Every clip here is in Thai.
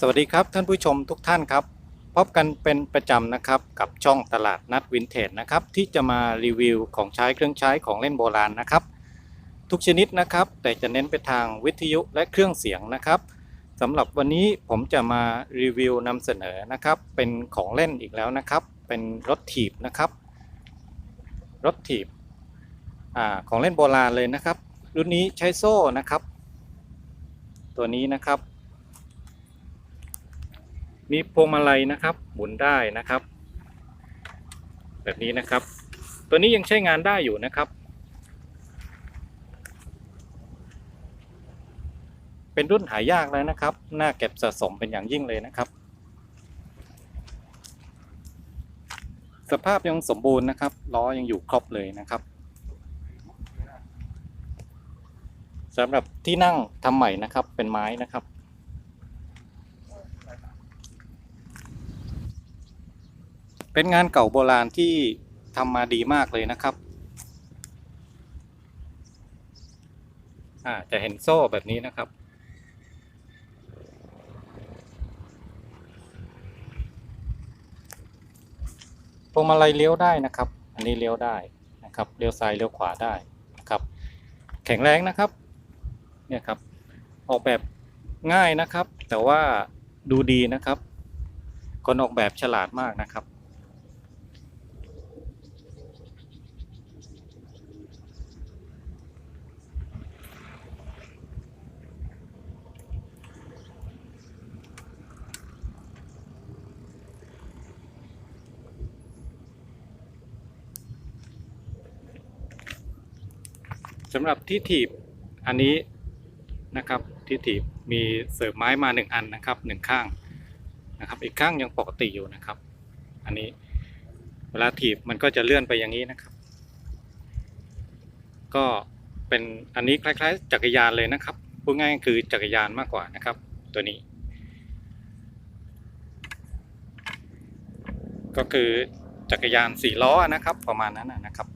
สวัสดีครับท่านผู้ชมทุกท่านครับพบกันเป็นประจำนะครับกับช่องตลาดนัดวินเทจนะครับที่จะมารีวิวของใช้เครื่องใช้ของเล่นโบราณนะครับ ทุกชนิดนะครับแต่จะเน้นไปทางวิทยุและเครื่องเสียงนะครับสำหรับวันนี้ผมจะมารีวิวนำเสนอนะครับ เป็นของเล่นอีกแล้วนะครับ เป็นรถถีบนะครับรถถีบอของเล่นโบราณเลยนะครับ รุ่นนี้ใช้โซ่นะครับ ตัวนี้นะครับ มีพวงมาลัยนะครับหมุนได้นะครับ แบบนี้นะครับ ตัวนี้ยังใช้งานได้อยู่นะครับ เป็นรุ่นหายากแล้วนะครับ น่าเก็บสะสมเป็นอย่างยิ่งเลยนะครับ สภาพยังสมบูรณ์นะครับล้อยังอยู่ครบเลยนะครับสำหรับที่นั่งทำใหม่นะครับเป็นไม้นะครับ เป็นงานเก่าโบราณที่ทำมาดีมากเลยนะครับจะเห็นโซ่แบบนี้นะครับ พวงมาลัยเลี้ยวได้นะครับ อันนี้เลี้ยวได้นะครับ เลี้ยวซ้ายเลี้ยวขวาได้นะครับ แข็งแรงนะครับ เนี่ยครับ ออกแบบง่ายนะครับ แต่ว่าดูดีนะครับ คนออกแบบฉลาดมากนะครับ สำหรับที่ถีบอันนี้นะครับที่ถีบมีเสร์ฟไม้มาหนึ่งอันนะครับหนึ่งข้างนะครับ อีกข้างยังปกติอยู่นะครับ อันนี้เวลาถีบมันก็จะเลื่อนไปอย่างนี้นะครับ ก็เป็นอันนี้คล้าย ๆ จักรยานเลยนะครับพูดง่ายๆคือจักรยานมากกว่านะครับ ตัวนี้ ก็คือจักรยานสี่ล้อนะครับ ประมาณนั้นนะครับ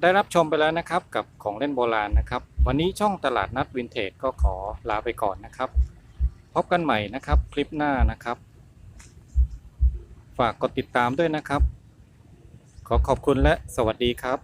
ได้รับชมไปแล้วนะครับกับของเล่นโบราณนะครับ วันนี้ช่องตลาดนัดวินเทจก็ขอลาไปก่อนนะครับ พบกันใหม่นะครับคลิปหน้านะครับ ฝากกดติดตามด้วยนะครับ ขอขอบคุณและสวัสดีครับ